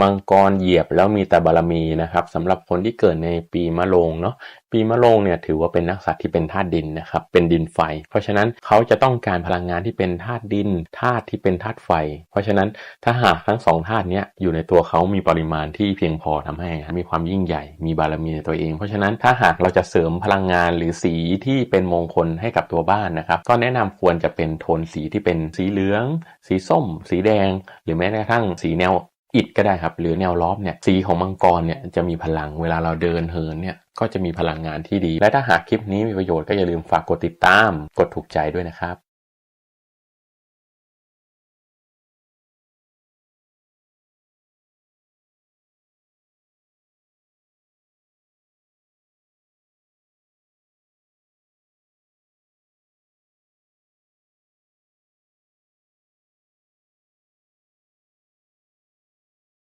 มังกรเหยียบแล้วมีแต่บารมีนะครับสำหรับคนที่เกิดในปีมะโรงเนาะปีมะโรงเนี่ยถือว่าเป็นนักสัตว์ที่เป็นธาตุดินนะครับเป็นดินไฟ เพราะฉะนั้นเขาจะต้องการพลังงานที่เป็นธาตุดินธาตุที่เป็นธาตุไฟ เพราะฉะนั้นถ้าหากทั้งสองธาตุนี้อยู่ในตัวเขามีปริมาณที่เพียงพอทำให้มีความยิ่งใหญ่ มีบารมีในตัวเอง เพราะฉะนั้นถ้าหากเราจะเสริมพลังงานหรือสีที่เป็นมงคลให้กับตัวบ้านนะครับก็แนะนำควรจะเป็นโทนสีที่เป็นสีเหลือง สีส้ม สีแดง หรือแม้กระทั่งสีแนว อิฐก็ได้ครับ หรือแนวล้อมเนี่ยสีของมังกรเนี่ยจะมีพลังเวลาเราเดินเหินเนี่ยก็จะมีพลังงานที่ดี และถ้าหากคลิปนี้มีประโยชน์ก็อย่าลืมฝากกดติดตาม กดถูกใจด้วยนะครับ